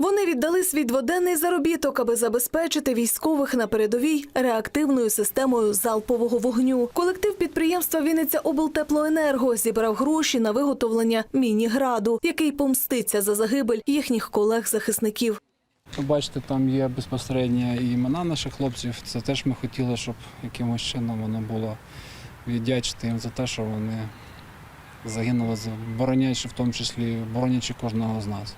Вони віддали свій дводенний заробіток, аби забезпечити військових на передовій реактивною системою залпового вогню. Колектив підприємства Вінниця облтеплоенерго зібрав гроші на виготовлення міні-граду, який помститься за загибель їхніх колег-захисників. Бачите, там є безпосередньо імена наших хлопців. Це теж ми хотіли, щоб якимось чином воно було віддячити їм за те, що вони загинули, за- боронячи в тому числі, боронячи кожного з нас.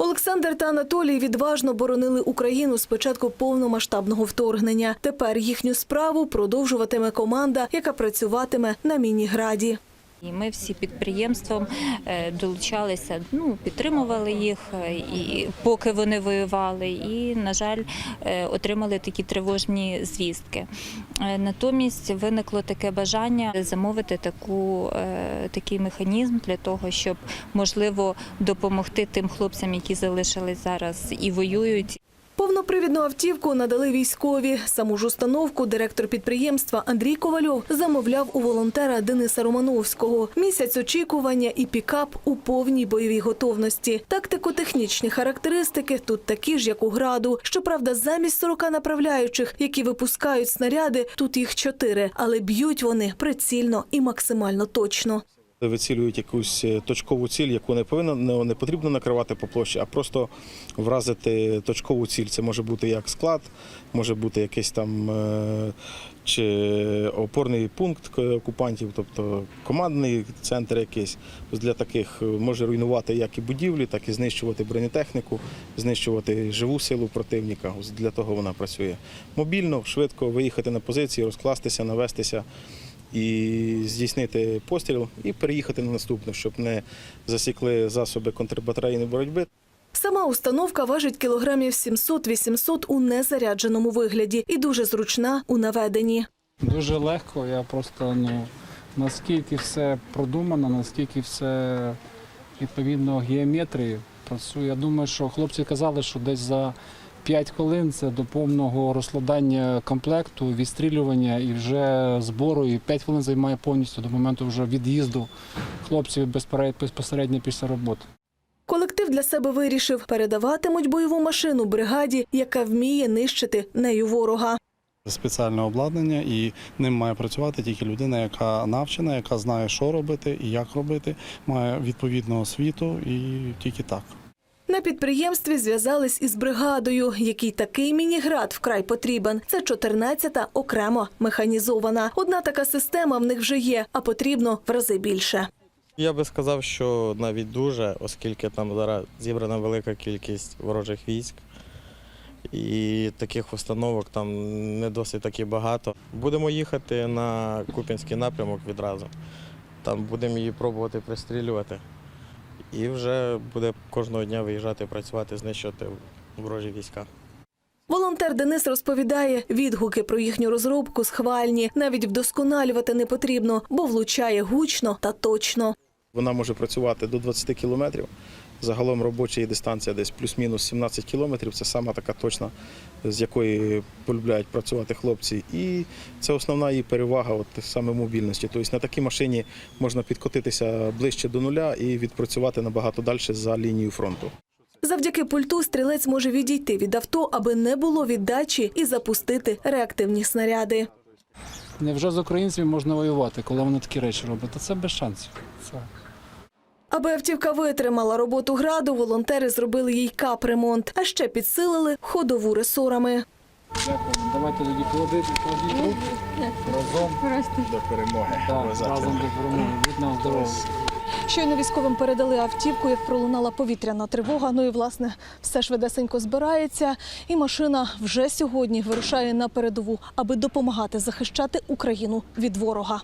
Олександр та Анатолій відважно боронили Україну з початку повномасштабного вторгнення. Тепер їхню справу продовжуватиме команда, яка працюватиме на міні-граді. І ми всі підприємством е, долучалися, ну підтримували їх, е, і поки вони воювали, і на жаль, е, отримали такі тривожні звістки. Натомість виникло таке бажання замовити таку, такий механізм для того, щоб можливо допомогти тим хлопцям, які залишились зараз і воюють, Повнопривідну автівку надали військові. Саму ж установку директор підприємства Андрій Ковальов замовляв у волонтера Дениса Романовського. Місяць очікування і пікап у повній бойовій готовності. Тактико-технічні характеристики тут такі ж, як у граду. Щоправда, замість 40 направляючих, які випускають снаряди, тут їх чотири, але б'ють вони прицільно і максимально точно. Вицілюють якусь е, точкову ціль, яку не повинно не, потрібно накривати по площі, а просто вразити точкову ціль. Це може бути як склад, може бути якийсь там е, чи опорний пункт окупантів, тобто командний центр якийсь. Для таких е, може руйнувати як і будівлі, так і знищувати бронетехніку, знищувати живу силу противника. Для того вона працює. Мобільно, швидко виїхати на позиції, розкластися, навестися і здійснити постріл і переїхати на наступне, щоб не засікли засоби контрбатарейної боротьби. Сама установка важить кілограмів 700-800 у незарядженому вигляді і дуже зручна у наведенні. Дуже легко, я просто ну наскільки все продумано, наскільки все відповідно геометрії працює. Я думаю, що хлопці казали, що десь за 5 хвилин це до повного розкладання комплекту, відстрілювання і вже збору. І 5 хвилин займає повністю до моменту вже від'їзду хлопців безпосередньо після роботи. Колектив для себе вирішив передаватимуть бойову машину бригаді, яка вміє нищити нею ворога. спеціальне обладнання, і ним має працювати тільки людина, яка навчена, яка знає, що робити і як робити, має відповідну освіту і тільки так. На підприємстві зв'язались із бригадою, якій такий міні-град вкрай потрібен. Це 14-та окремо механізована. Одна така система в них вже є, а потрібно в рази більше. Я би сказав, що навіть дуже, оскільки там зараз зібрана велика кількість ворожих військ. І таких установок там не досить таки багато. Будемо їхати на Куп'янський напрямок відразу. Там будемо її пробувати пристрілювати. І вже буде кожного дня виїжджати, працювати, знищувати ворожі війська. Волонтер Денис розповідає, відгуки про їхню розробку схвальні. Навіть вдосконалювати не потрібно, бо влучає гучно та точно. Вона може працювати до 20 кілометрів. Загалом робоча її дистанція десь плюс-мінус 17 кілометрів. Це сама така точна, з якої полюбляють працювати хлопці. І це основна її перевага, от саме мобільності. Тобто на такій машині можна підкотитися ближче до нуля і відпрацювати набагато далі за лінією фронту. Завдяки пульту стрілець може відійти від авто, аби не було віддачі і запустити реактивні снаряди. Невже з українцями можна воювати, коли вони такі речі роблять? Та це без шансів. Це Аби автівка витримала роботу граду, волонтери зробили їй капремонт, а ще підсилили ходову ресорами. Дякую. Давайте тоді кладіть, кладіть руки разом. До перемоги. Так, разом до перемоги. Будь нам здорові. Щойно військовим передали автівку, як пролунала повітряна тривога. Ну і власне все швидесенько збирається. І машина вже сьогодні вирушає на передову, аби допомагати захищати Україну від ворога.